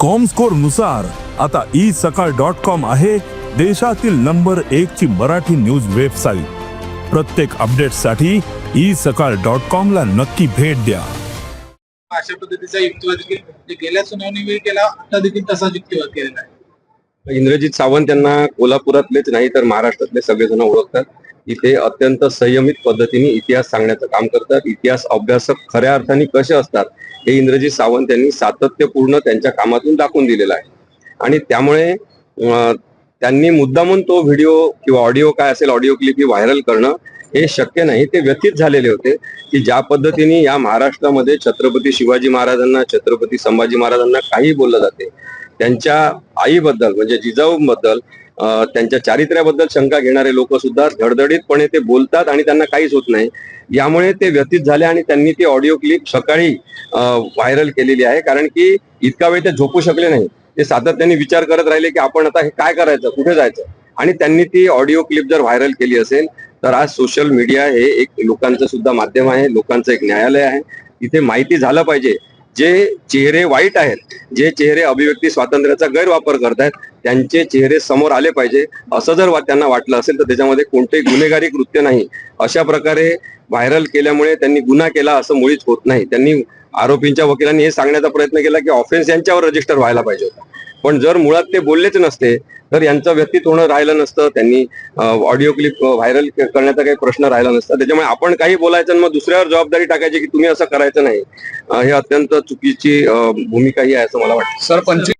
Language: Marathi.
कॉमस्कोरनुसार आता ई सकाळ डॉट कॉम आहे देशातील नंबर एक ची मराठी न्यूज वेबसाईट प्रत्येक अपडेटसाठी ई सकाळ डॉट कॉम ला नक्की भेट द्या. अशा पद्धतीचा युक्तिवाद देखील म्हणजे गेल्या सुनावणीवेळी केला आता देखील तसाच युक्तिवाद केलेला आहे. इंद्रजित सावंत यांना कोल्हापुरातलेच नाही तर महाराष्ट्रातले सगळेजण ओळखतात. इथे अत्यंत संयमित पद्धतीने इतिहास सांगण्याचं काम करतात. इतिहास अभ्यासक खऱ्या अर्थाने कसे असतात हे इंद्रजी सावंत यांनी सातत्यपूर्ण त्यांच्या कामातून दाखवून दिलेलं आहे. आणि त्यामुळे त्यांनी मुद्दामून तो व्हिडिओ किंवा ऑडिओ काय असेल ऑडिओ क्लिप ही व्हायरल करणं हे शक्य नाही. ते व्यथित झालेले होते की ज्या पद्धतीने या महाराष्ट्रामध्ये छत्रपती शिवाजी महाराजांना छत्रपती संभाजी महाराजांना काही बोललं जाते त्यांच्या आईबद्दल म्हणजे जिजाऊबद्दल त्यांच्या चारित्र्याबद्दल शंका घेणारे लोक सुद्धा धडधडीतपणे ते बोलतात आणि त्यांना काहीच होत नाही. यामुळे ते व्यतीत झाले आणि त्यांनी ती ऑडिओ क्लिप सकाळी व्हायरल केलेली आहे. कारण की इतका वेळ ते झोपू शकले नाही. ते सातत्याने विचार करत राहिले की आपण आता हे काय करायचं? कुठे जायचं? आणि त्यांनी ती ऑडिओ क्लिप जर व्हायरल केली असेल तर आज सोशल मीडिया हे एक लोकांचं सुद्धा माध्यम आहे. लोकांचं एक न्यायालय आहे. इथे माहिती झालं पाहिजे. जे चेहरे वाईट आहेत जे चेहरे अभिव्यक्ती स्वातंत्र्याचा गैरवापर करतायत त्यांचे चेहरे समोर आले पाहिजे. असं जर त्यांना वाटलं असेल तर त्याच्यामध्ये कोणतेही गुन्हेगारी कृत्य नाही. अशा प्रकारे व्हायरल केल्यामुळे त्यांनी गुन्हा केला असं मुळीच होत नाही. त्यांनी आरोपींच्या वकिलांनी हे सांगण्याचा प्रयत्न केला की ऑफेन्स यांच्यावर रजिस्टर व्हायला पाहिजे होता. पण जर मुळात ते बोललेच नसते तर यांचं व्यक्तित होणं राहिलं नसतं. त्यांनी ऑडिओ क्लिप व्हायरल करण्याचा काही प्रश्न राहिला नसता. त्याच्यामुळे आपण काही बोलायचं मग दुसऱ्यावर जबाबदारी टाकायची की तुम्ही असं करायचं नाही. हे अत्यंत चुकीची भूमिका ही आहे असं मला वाटतं. सर पंचवीस